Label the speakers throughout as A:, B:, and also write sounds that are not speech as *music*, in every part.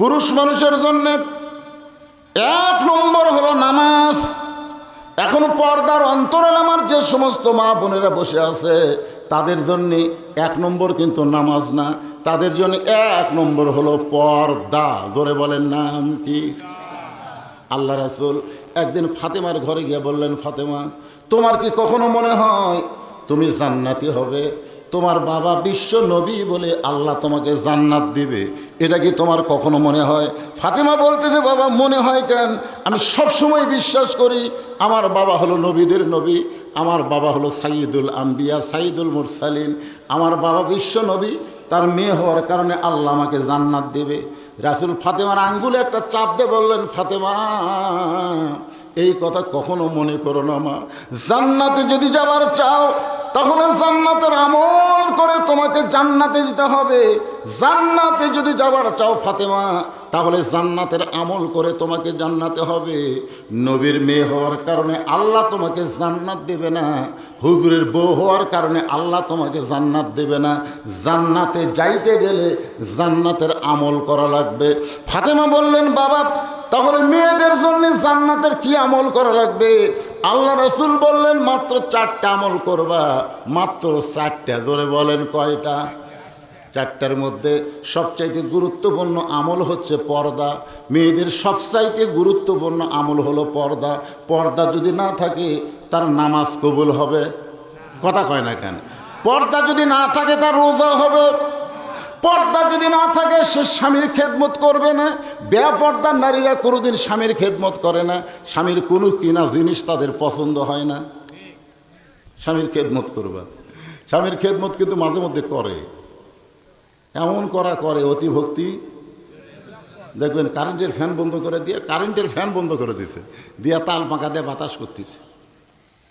A: পুরুষ মানুষের জন্য এক নম্বর হলো নামাজ। এখন পর্দার অন্তরাল আমার যে সমস্ত মা বোনেরা বসে আছে, তাদের জন্য এক নম্বর কিন্তু নামাজ না। তাদের জন্য এক নম্বর হলো পর্দা। জোরে বলেন নাম কি? আল্লাহ রাসুল একদিন ফাতেমার ঘরে গিয়ে বললেন, ফাতেমা, তোমার কি কখনো মনে হয় তুমি জান্নাতি হবে? তোমার বাবা বিশ্ব নবী বলে আল্লাহ তোমাকে জান্নাত দিবে। এটা কি তোমার কখনো মনে হয়? ফাতেমা বলতেছে, বাবা, মনে হয় কেন? আমি সবসময় বিশ্বাস করি, আমার বাবা হলো নবীদের নবী, আমার বাবা হলো সাইদুল আম্বিয়া সাইদুল মুরসালিন। আমার বাবা বিশ্ব নবী, তার মেয়ে হওয়ার কারণে আল্লাহ আমাকে জান্নাত দেবে। রাসুল ফাতেমার আঙ্গুলে একটা চাপ দিয়ে বললেন, ফাতেমা এই কথা কখনো মনে করো না, মা। জান্নাতে যদি যাবার চাও, তাহলে জান্নাতের আমল করে তোমাকে জান্নাতে যেতে হবে। জান্নাতে যদি যাবার চাও, ফাতেমা তাহলে জান্নাতের আমল করে তোমাকে জান্নাতে হবে। নবীর মেয়ে হওয়ার কারণে আল্লাহ তোমাকে জান্নাত দেবে না। হুজুরের বউ হওয়ার কারণে আল্লাহ তোমাকে জান্নাত দেবে না। জান্নাতে যাইতে গেলে জান্নাতের আমল করা লাগবে। ফাতেমা বললেন, বাবা, তাহলে মেয়েদের জন্য জান্নাতের কি আমল করা লাগবে? আল্লাহ রসুল বললেন, মাত্র চারটা আমল করবা। মাত্র চারটা ধরে বলেন কয়টা? চারটার মধ্যে সবচাইতে গুরুত্বপূর্ণ আমল হচ্ছে পর্দা। মেয়েদের সবচাইতে গুরুত্বপূর্ণ আমল হলো পর্দা। পর্দা যদি না থাকে, তার নামাজ কবুল হবে। কথা কয় না কেন? পর্দা যদি না থাকে, তার রোজা হবে। পর্দা যদি না থাকে, সে স্বামীর খেদমত করবে না। বেপর্দার নারীরা কোনোদিন স্বামীর খেদমত করে না। স্বামীর কোনো কিনা জিনিস তাদের পছন্দ হয় না। স্বামীর খেদমত করবা। স্বামীর খেদমত কিন্তু মাঝে মধ্যে করে। এমন করা করে অতি ভক্তি দেখবেন কারেন্টের ফ্যান বন্ধ করে দিয়ে, কারেন্টের ফ্যান বন্ধ করে দিছে। দিয়া তাল পাকা দিয়ে বাতাস করতেছে।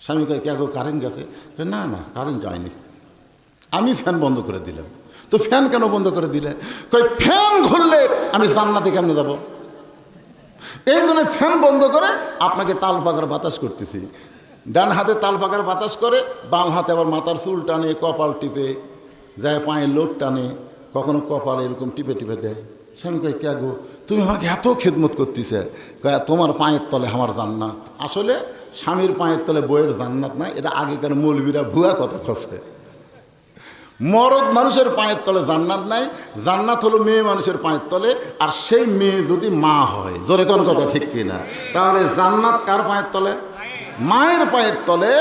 A: স্বামী কয়, কে কারেন্ট গেছে? না না, কারেন্ট যায়নি। আমি ফ্যান বন্ধ করে দিলাম। তো ফ্যান কেন বন্ধ করে দিলে? কই ফ্যান ঘুরলে আমি জান্নাতে কেমনে যাব? এই জন্য ফ্যান বন্ধ করে আপনাকে তাল পাকার বাতাস করতেছি। ডান হাতে তাল পাকার বাতাস করে, বাম হাতে আবার মাথার চুল টানে, কপাল টিপে, যায় পায়ে লোক টানে। কখনো কপাল এরকম টিপে টিপে দেয়। স্বামী কয়, কে গো? তুমি আমাকে এত খেদমত করতেছে। তোমার পায়ের তলে আমার জান্নাত। আসলে স্বামীর পায়ের তলে বইয়ের জান্নাত না এটা আগেকার মৌলবীরা ভুয়া কথা খসে মরদ মানুষের পায়ের তলে জান্নাত নাই, জান্নাত হলো মেয়ে মানুষের পায়ের তলে, আর সেই মেয়ে যদি মা হয়, জোরে কোন কথা ঠিক কিনা? তাহলে জান্নাত কার পায়ের তলে? মায়ের পায়ের তলে,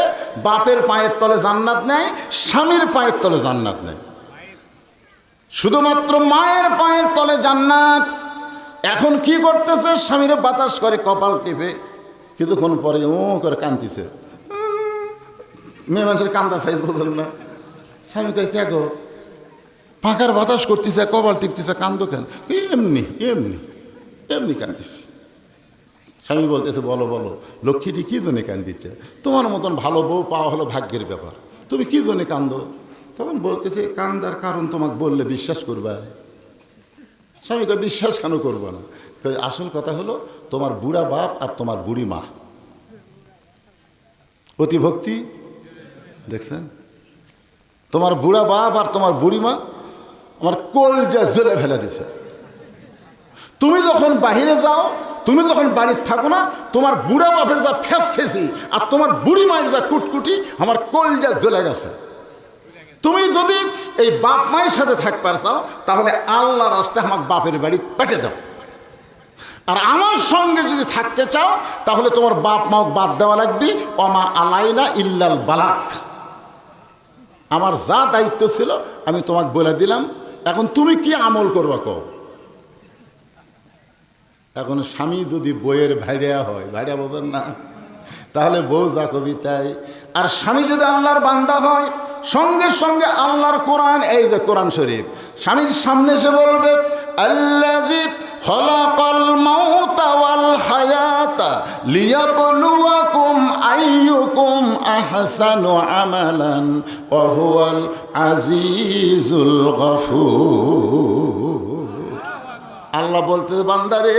A: বাপের পায়ের তলে জান্নাত নেই, স্বামীর পায়ের তলে জান্নাত নেই। শুধুমাত্র মায়ের পায়ের তলে জান্নাত। এখন কি করতেছে? স্বামীরে বাতাস করে কপাল টিপে। কিছুক্ষণ পরে ও করে কান্দিছে। মেয়ে মানুষের কান্দা সাইজ বোঝেন না। স্বামী কয়, কে গো? পাখার বাতাস করতেছে, কপাল টিপতেছে, কান্দ কেন? এমনি এমনি এমনি কান্দিছে। স্বামী বলতেছে, বলো বলো, লক্ষ্মীটি কী জন্য কান্দিচ্ছে তোমার মতন ভালো বউ পাওয়া হলো ভাগ্যের ব্যাপার। তুমি কী জন্য কান্দো? তখন বলতেছে, কান্দার কারণ তোমাকে বললে বিশ্বাস করবা? স্বামী বিশ্বাস কেন করব না? আসল কথা হলো, তোমার বুড়া বাপ আর তোমার বুড়ি মা। অতি ভক্তি দেখছেন? তোমার বুড়া বাপ আর তোমার বুড়ি মা আমার কলজা জেলে ফেলে দিছে তুমি যখন বাহিরে যাও, তুমি যখন বাড়ির থাকো না, তোমার বুড়া বাপের যা ফেস ফেসি আর তোমার বুড়ি মায়ের যা কুটকুটি, আমার কলজা জ্বলে গেছে। তুমি যদি এই বাপ মায়ের সাথে থাকবার চাও তাহলে আল্লাহ রাস্তায় আমার বাপের বাড়ি পেটে দাও। আর আমার সঙ্গে যদি থাকতে চাও, তাহলে তোমার বাপ মাও বাদ দেওয়া লাগবে। অমা আলাইনা ইল্লাল বালাক। আমার যা দায়িত্ব ছিল, আমি তোমাকে বলে দিলাম। এখন তুমি কি আমল করবা কও? এখন স্বামী যদি বইয়ের ভাইড়িয়া হয় ভাইড়িয়া বোঝেন না। তাহলে বউ যা কবি তাই। আর স্বামী যদি আল্লাহর বান্দা হয়, সঙ্গে সঙ্গে আল্লাহর কোরআন, এই যে কোরআন শরীফ, স্বামীর সামনে এসে বলবে হায়াতা আমালান আল্লাহ বলতে বান্দারে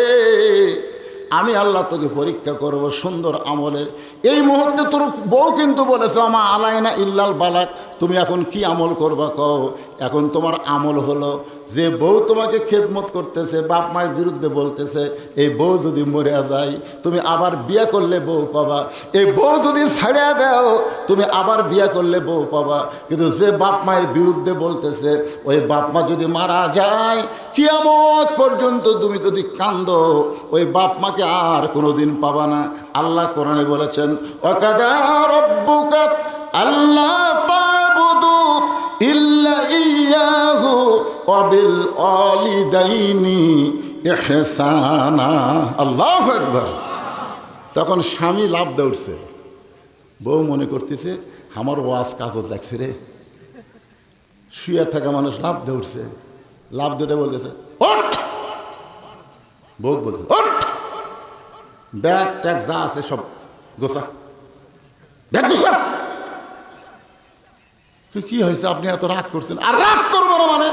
A: আমি আল্লাহ তোকে পরীক্ষা করব, সুন্দর আমলের। এই মুহূর্তে তোর বউ কিন্তু বলেছে, আমা আলাইনা ইল্লাল বালাক। তুমি এখন কি আমল করবা কও? এখন তোমার আমল হলো যে বউ তোমাকে খেদমত করতেছে, বাপ মায়ের বিরুদ্ধে বলতেছে, এই বউ যদি মরে যায়, তুমি আবার বিয়ে করলে বউ পাবা। এই বউ যদি ছাড়িয়া দাও, তুমি আবার বিয়ে করলে বউ পাবা। কিন্তু যে বাপ মায়ের বিরুদ্ধে বলতেছে, ওই বাপ মা যদি মারা যায়, কিয়ামত পর্যন্ত তুমি যদি কান্দ, ওই বাপ মাকে আর কোনোদিন পাবা না। আল্লাহ কোরআনে বলেছেন অকাদা রব্বুকা আল্লাহ তাবুদু ইল্লা ইয়াহু অবিল অলিদাইনি ইহসানা আল্লাহু আকবার। তখন স্বামী লাভ দৌড়ছে। বউ মনে করতেছে, আমার ওয়াজ কাজত লাগছে রে। শুয়ে থাকা মানুষ লাভ দৌড়ছে। লাভ দৌড়ে বলতেছে, ওঠ! বউ বলছে, ওঠ! ব্যাগ ট্যাগ যা আছে সব গোসা ব্যাগ গোসা কি হয়েছে? আপনি এত রাগ করছেন। আর রাগ করব না মানে?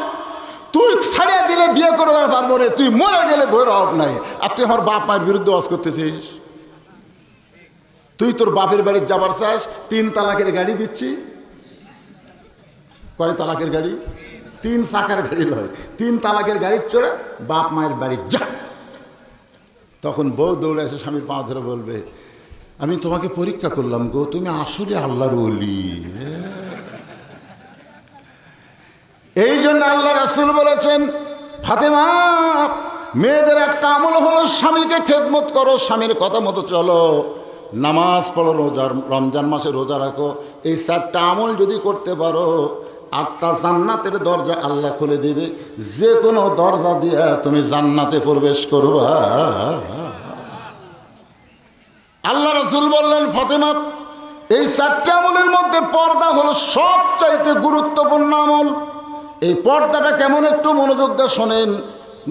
A: তুই ছাড়িয়ে দিলে বিয়ে করবে পারব রে, তুই মরে গেলে বইয়ের অভাব নাই। আর তুই আমার বাপ মায়ের বিরুদ্ধে ওয়াজ করতেছিস? তুই তোর বাপের বাড়ি যাবার চাস, তিন তালাকের গাড়ি দিচ্ছি। কয় তালাকের গাড়ি? তিন চাকার গাড়ি লয়। তিন তালাকের গাড়ি চড়ে বাপ মায়ের বাড়ি যা। তখন বউ দৌড়ে এসে স্বামীর পা ধরে বলবে, আমি তোমাকে পরীক্ষা করলাম গো, তুমি আসলে আল্লাহর অলি এই জন্য আল্লাহ রাসুল বলেছেন, ফাতেমা, মেয়েদের একটা আমল হলো স্বামীকে খেদমত করো, স্বামীর কথা মতো চলো। নামাজ পড়ো রোজার রমজান মাসে রোজা রাখো। এই চারটা আমল যদি করতে পারো, আত্মা জান্নাতের দরজা আল্লাহ খুলে দিবে। যে কোনো দরজা দিয়ে তুমি জান্নাতে প্রবেশ করবা। আল্লাহ রসুল বললেন, ফতেমা, এই চারটে আমলের মধ্যে পর্দা হলো সবচাইতে গুরুত্বপূর্ণ আমল। এই পর্দাটা কেমন একটু মনোযোগ দিয়ে শোনেন।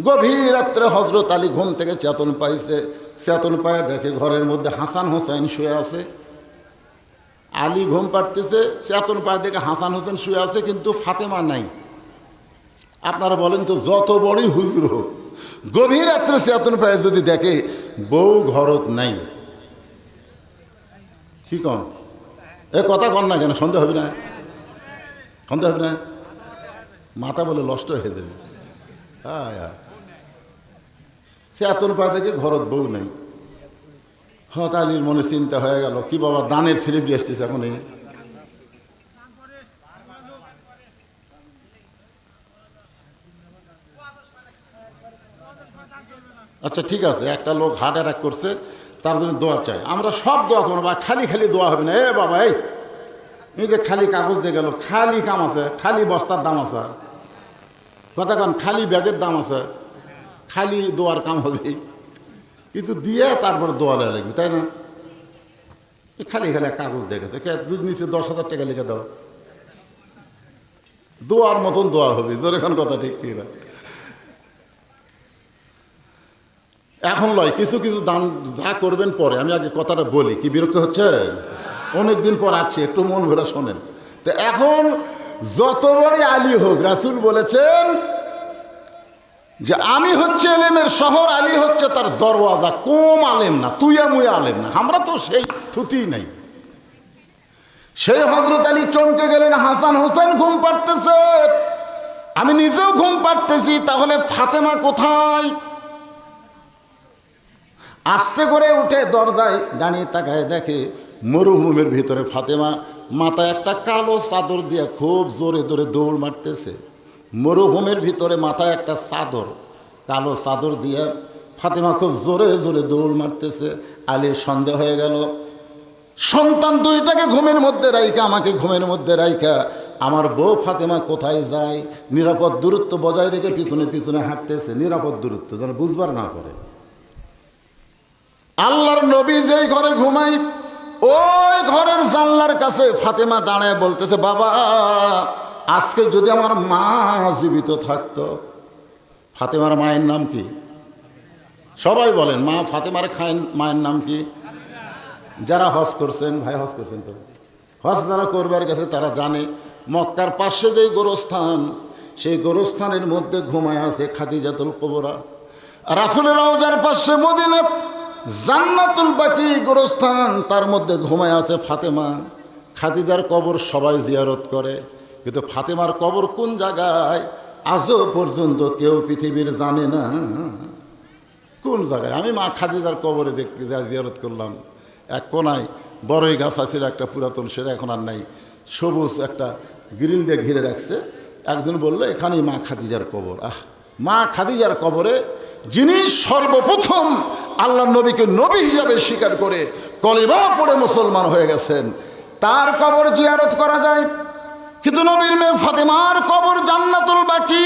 A: গভীর রাত্রে হজরত আলী ঘুম থেকে চেতন পাইছে। চেতন পায়ে দেখে ঘরের মধ্যে হাসান হোসেন শুয়ে আছে। আলী ঘুম পাড়তেছে, চেতন পায়ে দেখে হাসান হোসেন শুয়ে আছে, কিন্তু ফাতেমা নাই। আপনারা বলেন তো, যত বড়ই হুজুর হোক, গভীর রাত্রে চেতন পায়ে যদি দেখে, বউ ঘরত নাই। কি কন? এ কথা কন না কেন, সন্দেহ হবে না? সন্দেহ হবে না? মাথা বলে নষ্ট হয়ে দেবে। হ্যাঁ হ্যাঁ সে এতন পা থেকে ঘরত বউ নেই। হত আলীর মনে চিন্তা হয়ে গেল, কি বাবা, দানের স্লিপ আসতেছে এখন আচ্ছা ঠিক আছে, একটা লোক হার্ট অ্যাটাক করছে, তার জন্য দোয়া চাই। আমরা সব দোয়া করব বা খালি খালি দোয়া হবে না। এ বাবা, এই এই যে খালি কাগজ দিয়ে গেল, খালি কাম আছে, খালি বস্তার দাম আছে। কথা কান খালি ব্যাগের দাম আছে। খালি দোয়ার কাম হবে। কিন্তু দিয়ে তারপর দোয়া লাগবে, তাই না? খালি খালি কাগজ দেখেছে। কে দুধ নিচে দশ হাজার টাকা লিখে দাও। দোয়ার মতন দোয়া হবে, জোরে কথা ঠিক কি না এখন লয়, কিছু কিছু দান যা করবেন পরে। আমি আগে কথাটা বলি, কি বিরক্ত হচ্ছে অনেক দিন পর আছে একটু মন ভরা শোনেন। তো এখন যত বড় আলী হোক, রাসুল বলেছেন যে আমি হচ্ছে এলেমের শহর, আলী হচ্ছে তার দরওয়াজা। কম আলেম না, তুইয়া মুয়া আলেম না। আমরা তো সেই থুতি নাই। সেই হজরত আলী চমকে গেলেন, হাসান হোসেন ঘুম পাড়তেছে। আমি নিজেও ঘুম পাড়তেছি, তাহলে ফাতেমা কোথায়? আস্তে করে উঠে দরজায় দাঁড়িয়ে তাকায় দেখে মরুভূমির ভিতরে ফাতেমা মাথায় একটা কালো চাদর দিয়ে খুব জোরে জোরে দৌড় মারতেছে। মরুভূমির ভিতরে মাথায় একটা চাদর, কালো চাদর দিয়ে ফাতেমা খুব জোরে জোরে দৌড় মারতেছে। আলীর সন্দেহ হয়ে গেল, সন্তান দুইটাকে ঘুমের মধ্যে রাইকা আমাকে ঘুমের মধ্যে রাইকা আমার বউ ফাতেমা কোথায় যায়? নিরাপদ দূরত্ব বজায় রেখে পিছনে পিছনে হাঁটতেছে। নিরাপদ দূরত্ব, যেন বুঝবার না করে আল্লাহর নবী যেই ঘরে ঘুমাই ওই ঘরের জানলার কাছে ফাতেমা দাঁড়ায় বলতেছে, বাবা, আজকে যদি আমার মা জীবিত থাকতো, ফাতেমার মায়ের নাম কি? সবাই বলেন, মা, ফাতেমার খায়েন, মায়ের নাম কি? যারা হজ করছেন, ভাই, হজ করছেন তো? হজ যারা করবার গেছে, তারা জানে, মক্কার পাশে যেই গোরস্থান, সেই গোরস্থানের মধ্যে ঘুমায় আছে খাদিজাতুল কবরা। রাসুলের রওজার পাশে মদিনা জান্নাতুল বাকি গোরস্থান, তার মধ্যে ঘুমায় আছে ফাতেমা। খাদিজার কবর সবাই জিয়ারত করে, কিন্তু ফাতেমার কবর কোন জায়গায়? আজও পর্যন্ত কেউ পৃথিবীর জানে না। কোন জায়গায়? আমি মা খাদিজার কবরে দেখতে জিয়ারত করলাম। এক কোনায় বড়ই গাছ আছে, একটা পুরাতন, সেটা এখন আর নাই। সবুজ একটা গ্রিল দিয়ে ঘিরে রাখছে। একজন বলল, এখানেই মা খাদিজার কবর। আহ, মা খাদিজার কবরে যিনি সর্বপ্রথম আল্লাহ নবীকে নবী হিসাবে স্বীকার করে কলিবা পড়ে মুসলমান হয়ে গেছেন। তার কবর জিয়ারত করা যায়। কিন্তু নবীর মেয়ে ফাতেমার কবর জান্নাতুল বাকি।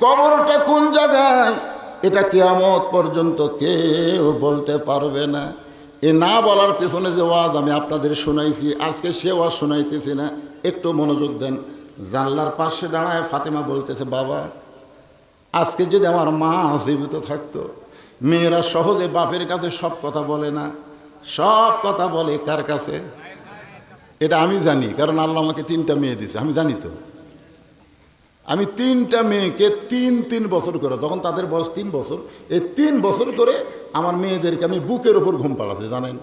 A: কবরটা কোন জায়গায়? এটা কিয়ামত পর্যন্ত কেউ বলতে পারবে না। এ না বলার পেছনে যে ওয়াজ আমি আপনাদের শোনাইছি, আজকে সে ওয়াজ শোনাইতেছি না। একটু মনোযোগ দেন। জানলার পাশে দাঁড়ায় ফাতেমা বলতেছে, বাবা আজকে যদি আমার মা জীবিত থাকতো, মেয়েরা সহজে বাপের কাছে সব কথা বলে না। সব কথা বলে কার কাছে? এটা আমি জানি, কারণ আল্লাহ আমাকে তিনটা মেয়ে দিছে আমি জানি তো। আমি তিনটা মেয়েকে তিন তিন বছর করে তখন তাদের বয়স তিন বছর, এই তিন বছর করে আমার মেয়েদেরকে আমি বুকের ওপর ঘুম পাড়াচ্ছি, জানেন?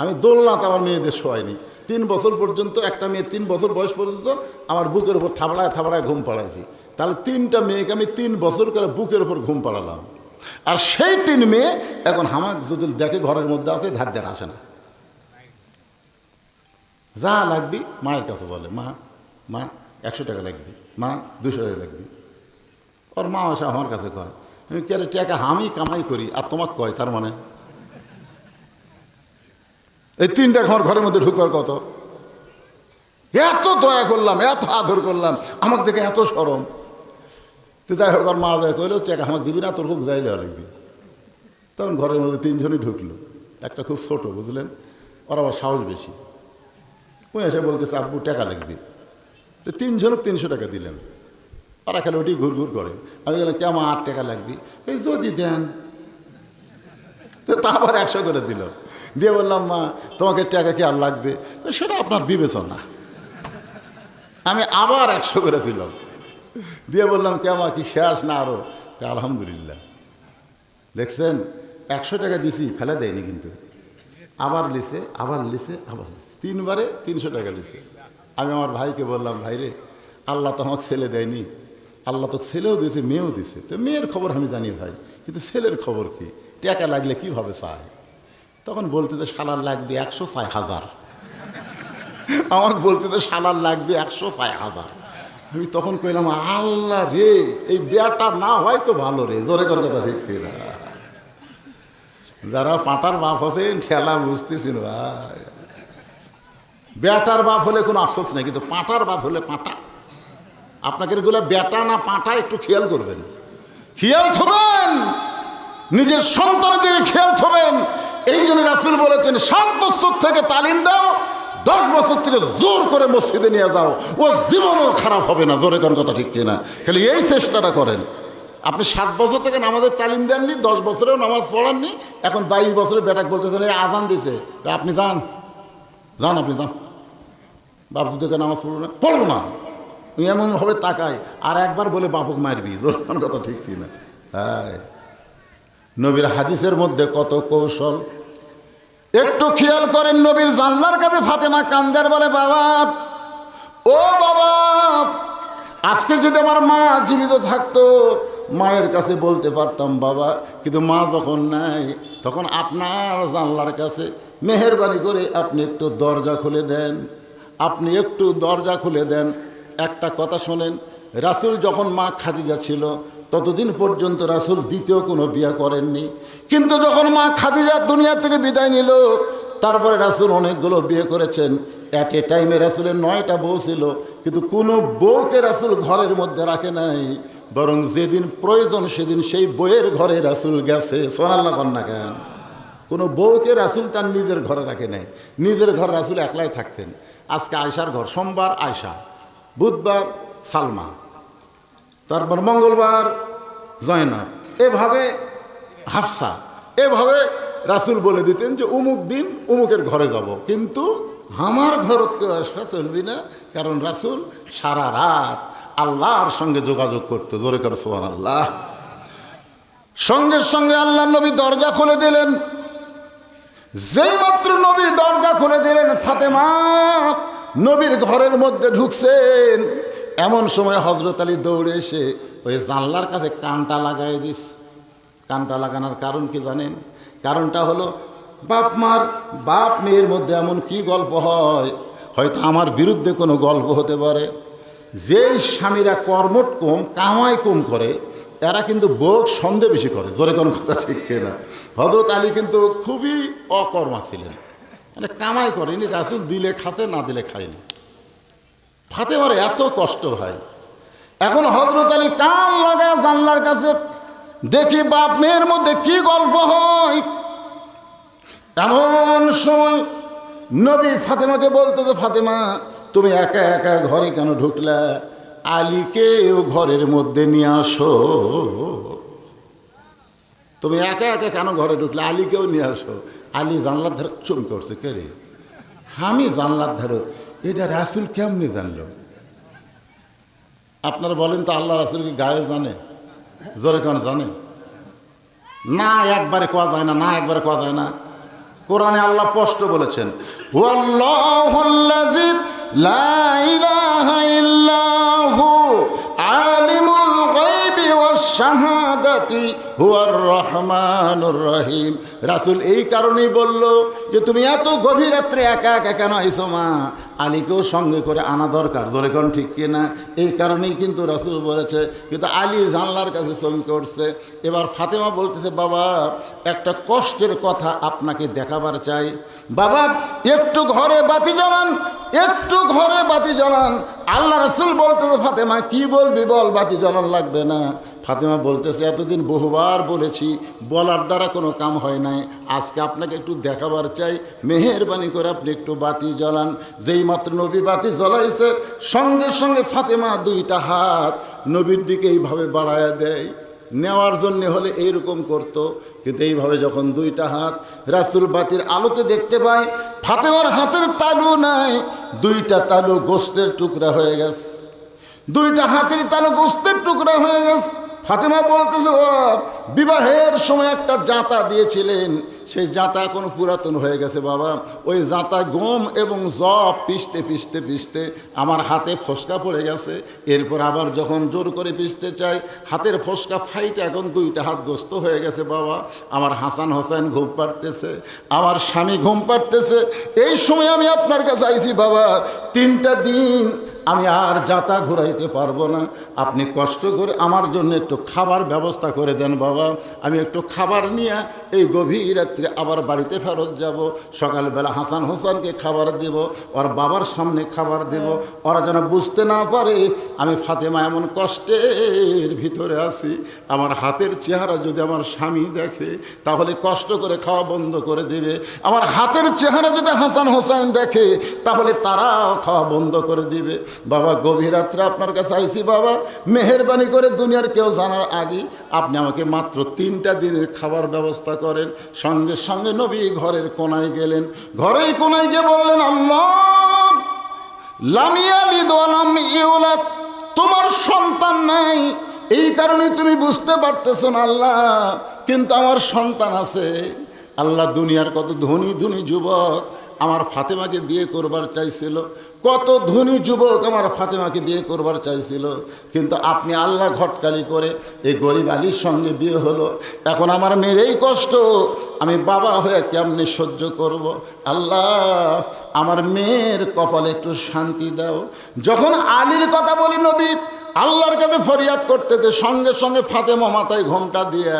A: আমি দোলনাতে আমার মেয়েদের শোয়াইনি। তিন বছর পর্যন্ত, একটা মেয়ে তিন বছর বয়স পর্যন্ত আমার বুকের ওপর থাবড়ায় থাবড়ায় ঘুম পাড়াইছি। তাহলে তিনটা মেয়েকে আমি তিন বছর করে বুকের ওপর ঘুম পাড়ালাম। আর সেই তিন মেয়ে এখন হামাক যদি দেখে ঘরের মধ্যে আসে ধার ধার আসে না। যা লাগবি মায়ের কাছে বলে, মা মা, একশো টাকা লাগবে, মা, দুশো টাকা লাগবে। ওর মা আসে আমার কাছে কয়, আমি কেরে টাকা আমি কামাই করি? আর তোমাকে কয়, তার মানে এই তিনটা আমার ঘরের মধ্যে ঢুকবার কত? এত দয়া করলাম, এত আদর করলাম, আমাকে দেখে এত সরম তো যাই হোক ওর মা দয়া করল টাকা, আমাকে দিবি না, তোর খুব যাইলে লাগবে। তখন ঘরের মধ্যে তিনজনই ঢুকলো। একটা খুব ছোট, বুঝলেন? ওর আবার সাহস বেশি। ওই এসে বলতেছে, আব্বু, টাকা লাগবে। তো তিনজনক তিনশো টাকা দিলেন। ওরা খেলে ওটি ঘুর ঘুর করে। আমি বললাম কেমন আট টাকা লাগবে? যদি দেন। তো তা আবার একশো করে দিল। দিয়ে বললাম, মা, তোমাকে টাকা কি আর লাগবে? তো সেটা আপনার বিবেচনা। আমি আবার একশো করে দিলাম। দিয়ে বললাম কেমন কি শেষ না আরও আলহামদুলিল্লাহ। দেখছেন, একশো টাকা দিছি, ফেলে দেয়নি কিন্তু। আবার লিসে আবার লিসে আবার লিসে তিনবারে তিনশো টাকা লিসে আমি আমার ভাইকে বললাম, ভাই রে, আল্লাহ তো আমাকে ছেলে দেয়নি। আল্লাহ তো ছেলেও দিয়েছে, মেয়েও দিছে তো মেয়ের খবর আমি জানি ভাই, কিন্তু ছেলের খবর কি? টাকা লাগলে কীভাবে চায়? তখন বলতে তো সালার লাগবে একশো ছয় হাজার। *laughs* আমাকে বলতে তো সালার লাগবে একশো ছয় হাজার। আমি তখন কইলাম আল্লাহ রে এই বিয়াটা না হয় তো ভালো রে। জোরে করে কথা ঠিক কিনা যারা পাঁটার বাপ আছেন ঠেলা বুঝতেছেন ভাই। বেটার বাপ হলে কোনো আফসোস নেই কিন্তু পাঁটার বাপ হলে পাঁটা। আপনাকে এগুলো বেটা না পাঁটা একটু খেয়াল করবেন। খেয়াল থবেন! নিজের সন্তানের দিকে খেয়াল থবেন। এই জন্য রাসুল বলেছেন, সাত বছর থেকে তালিম দাও, দশ বছর থেকে জোর করে মসজিদে নিয়ে যাও। ও জীবনও খারাপ হবে না, জোরে কোন কথা ঠিক কিনা। খালি এই চেষ্টাটা করেন। আপনি সাত বছর থেকে নামাজের তালিম দেননি, দশ বছরেও নামাজ পড়াননি, এখন বাইশ বছরে বেটাক বলতেছেন, এই আজান দিছে। আপনি যান। যান আপনি, যান। বাপসি থেকে নামাজ পড়ব না পড়ব না। এমনভাবে তাকায়, আর একবার বলে বাপক মারবি জোরখান কথা ঠিক কি না হ্যাঁ। নবীর হাদিসের মধ্যে কত কৌশল। একটু খেয়াল করেন, নবীর জানলার কাছে ফাতেমা কান্দার বলে, বাবা, ও বাবা, আজকে যদি আমার মা জীবিত থাকতো, মায়ের কাছে বলতে পারতাম, বাবা, কিন্তু মা যখন নাই, তখন আপনার জানলার কাছে মেহরবানি করে আপনি একটু দরজা খুলে দেন। আপনি একটু দরজা খুলে দেন। একটা কথা শোনেন, রাসুল যখন মা খাদিজা ছিল ততদিন পর্যন্ত রাসুল দ্বিতীয় কোনো বিয়ে করেননি। কিন্তু যখন মা খাদিজা দুনিয়া থেকে বিদায় নিল, তারপরে রাসুল অনেকগুলো বিয়ে করেছেন। অ্যাট এ টাইমে রাসুলের নয়টা বউ ছিল, কিন্তু কোনো বউকে রাসুল ঘরের মধ্যে রাখে নাই। বরং যেদিন প্রয়োজন সেদিন সেই বইয়ের ঘরে রাসুল গেছে। সোনাল্লা কন্যা কেন? কোনো বউকে রাসুল তার নিজের ঘরে রাখে নাই। নিজের ঘর রাসুল একলাই থাকতেন। আজকে আয়সার ঘর, সোমবার আয়সা বুধবার সালমা। তারপর মঙ্গলবার জয়নাব। এভাবে হাফসা, এভাবে রাসুল বলে দিতেন যে, উমুক দিন উমুকের ঘরে যাব। কিন্তু আমার ঘরত কেউ আসা চলবি না, কারণ রাসুল সারা রাত আল্লাহর সঙ্গে যোগাযোগ করতো, জোরে করে সোহান আল্লাহ সঙ্গে সঙ্গে আল্লাহ নবী দরজা খুলে দিলেন। যেই মাত্র নবী দরজা খুলে দিলেন, ফাতেমা নবীর ঘরের মধ্যে ঢুকছেন। এমন সময় হজরত আলী দৌড়ে এসে ওই জানলার কাছে কানটা লাগাই দিস। কানটা লাগানোর কারণ কি জানেন? কারণটা হলো, বাপ মার, বাপ মেয়ের মধ্যে এমন কি গল্প হয়? হয়তো আমার বিরুদ্ধে কোনো গল্প হতে পারে। যেই স্বামীরা কর্মট কম, কামাই কম করে, এরা কিন্তু বোক সন্দেহ বেশি করে। জোরে কোনো কথা ঠিক না হজরত আলী কিন্তু খুবই অকর্মা ছিলেন। মানে কামাই করেনি, রাসুল দিলে খাতে না দিলে খায়নি। ফাতেমার এত কষ্ট হয়। এখন হজরত আলী কান লাগায় জানলার কাছে, দেখি বাপ মেয়ের মধ্যে কি গল্প হয়? এমন সময় নবী ফাতেমাকে বলতো তো ফাতেমা, তুমি একা একা ঘরে কেন ঢুকলা? আলীকেও ঘরের মধ্যে নিয়ে আসো। তুমি একা একা কেন ঘরে ঢুকলে? আলীকেও নিয়ে আসো। আলী জানলার ধারে চুম করছে, কে রে? আমি জানলার ধারে এটা রাসুল কেমনি জানলো? আপনারা বলেন তো আল্লাহ রাসুল কি গায়ে জানে? জোরে কেন, জানে? না একবারে কোয়া যায় না না একবারে কোয়া যায় না। কোরআনে আল্লাহ স্পষ্ট বলেছেন লা ইলাহা ইল্লাহু ওয়াশ শাহাদাতি হুয়ার রহমানুর রহিম। রাসূল এই কারণেই বলল যে, তুমি এত গভীর রাত্রে একা একা কেন আইছো মা? আলীকেও সঙ্গে করে আনা দরকার। ধরে কোন ঠিক কিনা এই কারণেই কিন্তু রাসূল বলেছে, কিন্তু আলী জানলার কাছে চমকে উঠছে। এবার ফাতেমা বলতেছে, বাবা, একটা কষ্টের কথা আপনাকে দেখাবার চাই। বাবা, একটু ঘরে বাতি জ্বালান, একটু ঘরে বাতি জ্বালান। আল্লাহ রসুল বলতেছে, ফাতেমা, কি বলবি বল, বাতি জ্বালান লাগবে না। ফাতেমা বলতেছে, এতদিন বহুবার বলেছি, বলার দ্বারা কোনো কাম হয় নাই। আজকে আপনাকে একটু দেখাবার চাই। মেহেরবানি করে আপনি একটু বাতি জ্বালান। যেই মাত্র নবী বাতি জ্বলাইছে, সঙ্গে সঙ্গে ফাতেমা দুইটা হাত নবীর দিকে এইভাবে বাড়ায়া দেয়। নেওয়ার জন্যে হলে এইরকম করত, কিন্তু এইভাবে যখন দুইটা হাত রাসুল বাতির আলোতে দেখতে পায়, ফাতেমার হাতের তালু নাই, দুইটা তালু গোস্তের টুকরা হয়ে গেছে। দুইটা হাতের তালু গোস্তের টুকরা হয়ে গেছে। ফাতেমা বলতেছে বাপ বিবাহের সময় একটা জাঁতা দিয়েছিলেন। সেই জাঁতা এখন পুরাতন হয়ে গেছে বাবা। ওই জাঁতা গম এবং জব পিষতে পিষতে পিষতে আমার হাতে ফসকা পড়ে গেছে। এরপর আবার যখন জোর করে পিষতে চাই, হাতের ফসকা ফাইটে এখন দুইটা হাত গ্রস্ত হয়ে গেছে বাবা। আমার হাসান হোসেন ঘুম পাড়তেছে, আমার স্বামী ঘুম পাড়তেছে। এই সময় আমি আপনার কাছে আইছি বাবা। তিনটা দিন আমি আর যাতা ঘুরাইতে পারব না। আপনি কষ্ট করে আমার জন্য একটু খাবার ব্যবস্থা করে দেন বাবা। আমি একটু খাবার নিয়ে এই গভীর রাত্রে আবার বাড়িতে ফেরত যাব। সকালবেলা হাসান হোসেনকে খাবার দেব, ওর বাবার সামনে খাবার দেব। ওরা যেন বুঝতে না পারে, আমি ফাতেমা এমন কষ্টের ভিতরে আছি। আমার হাতের চেহারা যদি আমার স্বামী দেখে, তাহলে কষ্ট করে খাওয়া বন্ধ করে দেবে। আমার হাতের চেহারা যদি হাসান হোসেন দেখে, তাহলে তারাও খাওয়া বন্ধ করে দিবে। বাবা, গভীর রাত্রে আপনার কাছে আইসি বাবা। মেহরবানি করে দুনিয়ার কেউ জানার আগে আপনি আমাকে মাত্র তিনটা দিনের খাবার ব্যবস্থা করেন। সঙ্গে সঙ্গে নবী ঘরের কোনায় গেলেন। ঘরের কোনায় গিয়ে বললেন, আল্লাহ তোমার সন্তান নাই। এই কারণে তুমি বুঝতে পারতেছো না, আল্লাহ, কিন্তু আমার সন্তান আছে। আল্লাহ দুনিয়ার কত ধনী ধনী যুবক। আমার ফাতেমাকে বিয়ে করবার চাইছিল। কত ধনী যুবক আমার ফাতেমাকে বিয়ে করবার চাইছিল, কিন্তু আপনি আল্লাহ ঘটকালি করে এই গরিব আলীর সঙ্গে বিয়ে হলো। এখন আমার মেয়ের এই কষ্ট, আমি বাবা হয়ে কেমনি সহ্য করব? আল্লাহ, আমার মেয়ের কপালে একটু শান্তি দাও। যখন আলীর কথা বলি নবী, আল্লাহর কাছে ফরিয়াদ করতেতে সঙ্গে সঙ্গে ফাতেমা মাথায় ঘোমটা দিয়ে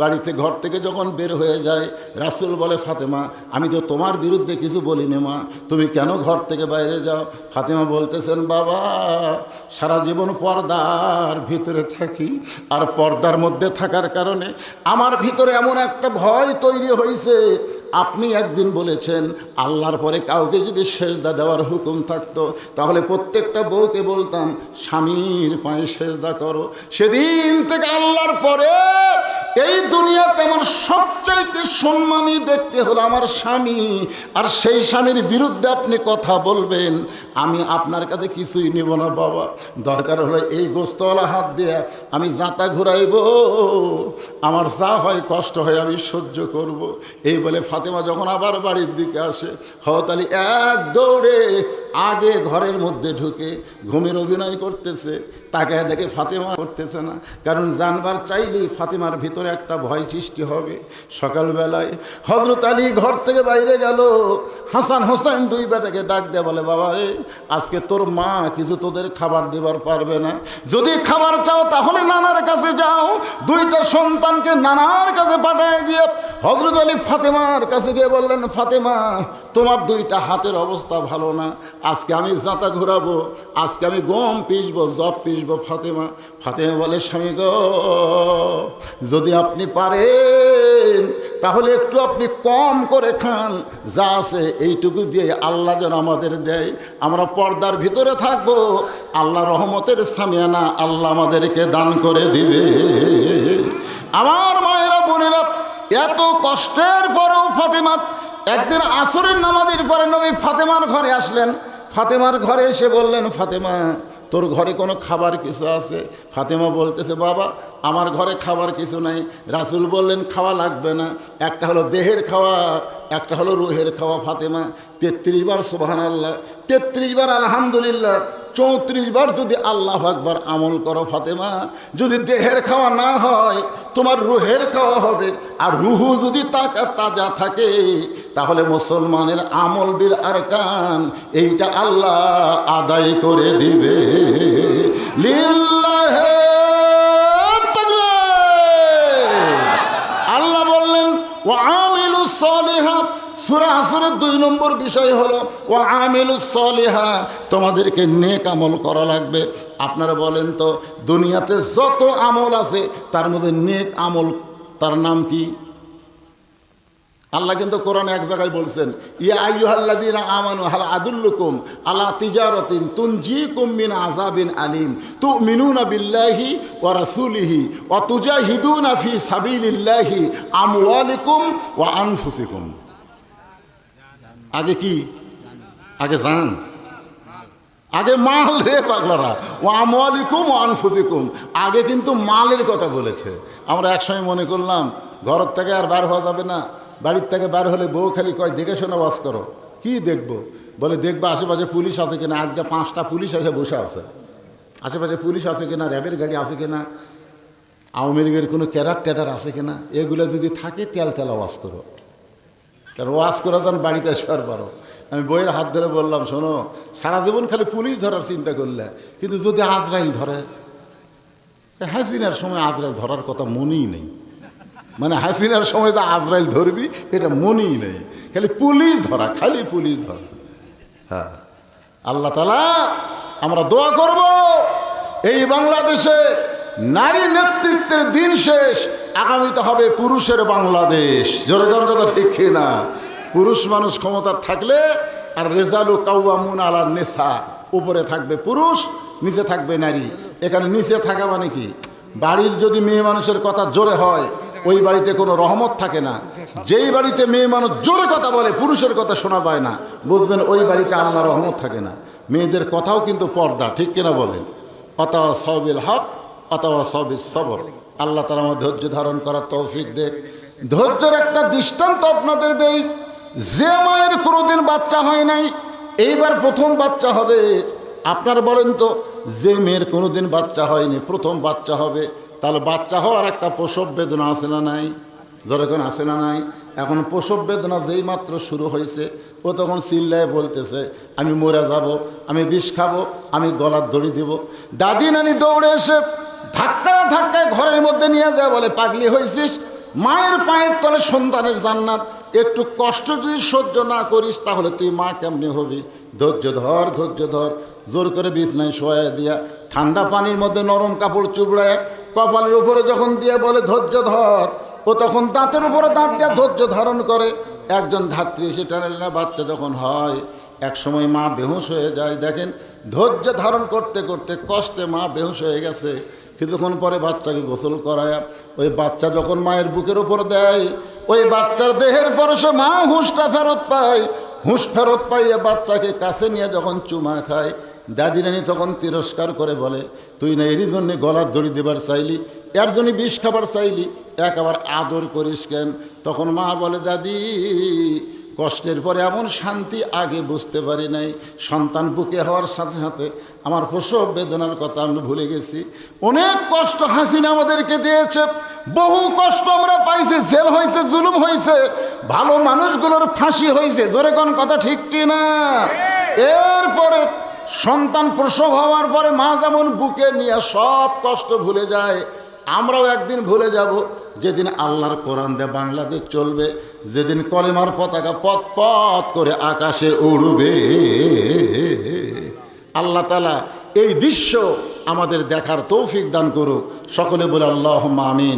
A: বাড়িতে ঘর থেকে যখন বের হয়ে যায়, রাসুল বলে, ফাতেমা, আমি তো তোমার বিরুদ্ধে কিছু বলিনি মা। তুমি কেন ঘর থেকে বাইরে যাও? ফাতেমা বলতেছেন, বাবা, সারা জীবন পর্দার ভিতরে থাকি আর পর্দার মধ্যে থাকার কারণে আমার ভিতরে এমন একটা ভয় তৈরি হয়েছে আপনি একদিন বলেছেন, আল্লাহর পরে কাউকে যদি সেজদা দেওয়ার হুকুম থাকতো, তাহলে প্রত্যেকটা বউকে বলতাম, স্বামীর পায়ে সেজদা করো। সেদিন থেকে আল্লাহর পরে এই দুনিয়াতে আমার সবচাইতে সম্মানী ব্যক্তি হলো আমার স্বামী। আর সেই স্বামীর বিরুদ্ধে আপনি কথা বলবেন, আমি আপনার কাছে কিছুই নিব না বাবা। দরকার হলো এই গোস্তওয়ালা হাত দিয়ে আমি যাতা ঘুরাইব, আমার যা হয় কষ্ট হয় আমি সহ্য করব। এই বলে ফাতেমা যখন আবার বাড়ির দিকে আসে হতালি এক দৌড়ে আগে ঘরের মধ্যে ঢুকে ঘুমের অভিনয় করতেছে। তাকে দেখে ফাতেমা করতেছে না, কারণ জানবার চাইলেই ফাতেমার ভিতরে একটা ভয় সৃষ্টি হবে। সকালবেলায় হজরত আলী ঘর থেকে বাইরে গেল। হাসান হোসেন দুই বেটাকে ডাক দেয় বলে, বাবা রে, আজকে তোর মা কিছু তোদের খাবার দেবার পারবে না। যদি খাবার চাও তাহলে নানার কাছে যাও। দুইটা সন্তানকে নানার কাছে পাঠিয়ে দিয়ে হজরত আলী ফাতেমার কাছে গিয়ে বললেন, ফাতেমা তোমার দুইটা হাতের অবস্থা ভালো না। আজকে আমি জাতা ঘোরাবো, আজকে আমি গম পিসবো জব পিসবো ফাতেমা। ফাতেমা বলে, স্বামী গো, যদি আপনি পারেন, তাহলে একটু আপনি কম করে খান। যা আছে এইটুকু দিয়ে আল্লাহ যেন আমাদের দেয়। আমরা পর্দার ভিতরে থাকব। আল্লাহ রহমতের সামিয়ানা আল্লাহ আমাদেরকে দান করে দিবে। আমার মায়েরা বোনেরা, এত কষ্টের পরেও ফাতেমা একদিন আসরের নামাজের পরে নবী ফাতেমার ঘরে আসলেন। ফাতেমার ঘরে এসে বললেন, ফাতেমা, তোর ঘরে কোনো খাবার কিছু আছে? ফাতেমা বলতেছে, বাবা, আমার ঘরে খাবার কিছু নাই। রাসুল বললেন, খাওয়া লাগবে না। একটা হলো দেহের খাওয়া, একটা হলো রুহের খাওয়া, ফাতেমা। তেত্রিশ বার সোবাহান আল্লাহ তেত্রিশ বার আলহামদুলিল্লাহ চৌত্রিশ বার যদি আল্লাহ আকবার আমল করো, ফাতেমা। যদি দেহের খাওয়া না হয়, তোমার রুহের খাওয়া হবে। আর রুহু যদি তাকা তাজা থাকে, তাহলে মুসলমানের আমল বিল আর কান এইটা আল্লাহ আদায় করে দিবে। আল্লাহ বললেন ও আমিলু সলিহা সুরা আসরের দুই নম্বর বিষয় হলো ও আমিলু সলিহা তোমাদেরকে নেক আমল করা লাগবে। আপনারা বলেন তো, দুনিয়াতে যত আমল আছে, তার মধ্যে নেক আমল, তার নাম কি? আল্লাহ কিন্তু কোরআন এক জায়গায় বলছেন, ইয়া আইয়ুহাল্লাযীনা আমানু, হাল আদুল্লুকুম আলা তিজারাতিন তুনজিকুম মিন আযাবিন আলিম, তুমিনুনা বিল্লাহি ওয়া রাসূলিহি ওয়া তুজাহিদুনা ফি সাবিলিল্লাহি আমওয়ালিকুম ওয়া আনফুসিকুম। আগে কি? আগে জান। আগে মাল রে পাগলারা। ও আমলিকুম ও আনফুজিকুম আগে কিন্তু মালের কথা বলেছে। আমরা একসময় মনে করলাম ঘর থেকে আর বার হওয়া যাবে না। বাড়ির থেকে বার হলে বউ খালি কয়, দেখে শোনা বাস করো। কি দেখব? বলে, দেখব, আশেপাশে পুলিশ আছে কিনা? আজকে পাঁচটা পুলিশ এসে বসে আছে। আশেপাশে পুলিশ আছে কিনা? র্যাবের গাড়ি আছে কিনা? আওয়ামী লীগের কোনো ক্যারার ট্যাটার আছে কিনা? এগুলো যদি থাকে তেল তেল আওয়াজ করো। কারণ ওয়াজ করে তখন বাড়িতে আসবার পারো আমি বইয়ের হাত ধরে বললাম, শোনো সারা জীবন খালি পুলিশ ধরার চিন্তা করলে, কিন্তু যদি আজরাইল ধরে? হাসিনার সময় আজরাইল ধরার কথা মনেই নেই। মানে হাসিনার সময় যে আজরাইল ধরবি, এটা মনেই নেই। খালি পুলিশ ধরা, খালি পুলিশ ধরা। হ্যাঁ। আল্লাহ তালা আমরা দোয়া করব, এই বাংলাদেশে নারী নেতৃত্বের দিন শেষ। আগামীতে হবে পুরুষের বাংলাদেশ। জোরে কোন কথা ঠিক না পুরুষ মানুষ ক্ষমতা থাকলে আর রেজালু কাউয়ামুন আলার নেশা উপরে থাকবে পুরুষ, নিচে থাকবে নারী। এখানে নিচে থাকা মানে কি? বাড়ির যদি মেয়ে মানুষের কথা জোরে হয়, ওই বাড়িতে কোনো রহমত থাকে না। যেই বাড়িতে মেয়ে মানুষ জোরে কথা বলে, পুরুষের কথা শোনা যায় না। বুঝবেন ওই বাড়িতে আল্লাহ রহমত থাকে না। মেয়েদের কথাও কিন্তু পর্দা, ঠিক কিনা বলেন? অতওয়া সবিল হক, অতওয়া সবিল সবর। আল্লাহ তালা আমার ধৈর্য ধারণ করার তৌফিক দেখ। ধৈর্যের একটা দৃষ্টান্ত আপনাদের দেই। যে মায়ের কোনোদিন বাচ্চা হয় নাই, এইবার প্রথম বাচ্চা হবে। আপনার বলেন তো, যে মেয়ের কোনোদিন বাচ্চা হয়নি, প্রথম বাচ্চা হবে, তাহলে বাচ্চা হওয়ার একটা প্রসব বেদনা আছে না নাই? যেরকম আছে না নাই? এখন প্রসব বেদনা যেই মাত্র শুরু হয়েছে, ও তখন চিল্লায় বলতেছে, আমি মরে যাব, আমি বিষ খাব, আমি গলার দড়ি দেব। দাদি নানি দৌড়ে এসে ধাক্কায় ধাক্কায় ঘরের মধ্যে নিয়ে যায় বলে, পাগলি হয়েছিস মায়ের পায়ের তলে সন্তানের জান্নাত। একটু কষ্ট যদি সহ্য না করিস, তাহলে তুই মা কেমনি হবি? ধৈর্য ধর ধৈর্য ধর। জোর করে বিছনায় শোয়া দিয়া, ঠান্ডা পানির মধ্যে নরম কাপড় চুবড়ায়, কপালের উপরে যখন দিয়ে বলে, ধৈর্য ধর, ও তখন দাঁতের উপরে দাঁত দিয়ে ধৈর্য ধারণ করে। একজন ধাত্রী এসে টানে না বাচ্চা যখন হয় এক সময় মা বেহুশ হয়ে যায়। দেখেন, ধৈর্য ধারণ করতে করতে কষ্টে মা বেহুশ হয়ে গেছে। কিছুক্ষণ পরে বাচ্চাকে গোসল করায় ওই বাচ্চা যখন মায়ের বুকের ওপর দেয়, ওই বাচ্চার দেহের পরশে মা হুঁশটা ফেরত পায়। হুঁশ ফেরত পাইয়ে বাচ্চাকে কাছে নিয়ে যখন চুমা খায়, দাদি রানী তখন তিরস্কার করে বলে, তুই না এরই জন্যে গলার দড়ি দেবার চাইলি, এর জন্য বিষ খাবার চাইলি এক আবার আদর করিস কেন? তখন মা বলে, দাদি কষ্টের পরে এমন শান্তি আগে বুঝতে পারি নাই। সন্তান বুকে হওয়ার সাথে সাথে আমার প্রসব বেদনার কথা আমি ভুলে গেছি। অনেক কষ্ট হাসিনা আমাদেরকে দিয়েছে। বহু কষ্ট আমরা পাইছি, জেল হয়েছে জুলুম হয়েছে ভালো মানুষগুলোর ফাঁসি হয়েছে জোরে কোন কথা ঠিক কি না এরপরে সন্তান প্রসব হওয়ার পরে মা যেমন বুকে নিয়ে সব কষ্ট ভুলে যায় আমরাও একদিন ভুলে যাব, যেদিন আল্লাহর কোরআন দিয়ে বাংলাদেশ চলবে, যেদিন কলিমার পতাকা পথ পথ করে আকাশে উড়বে। আল্লাহ তালা এই দৃশ্য আমাদের দেখার তৌফিক দান করুক। সকলে বলে আল্লাহ আমিন।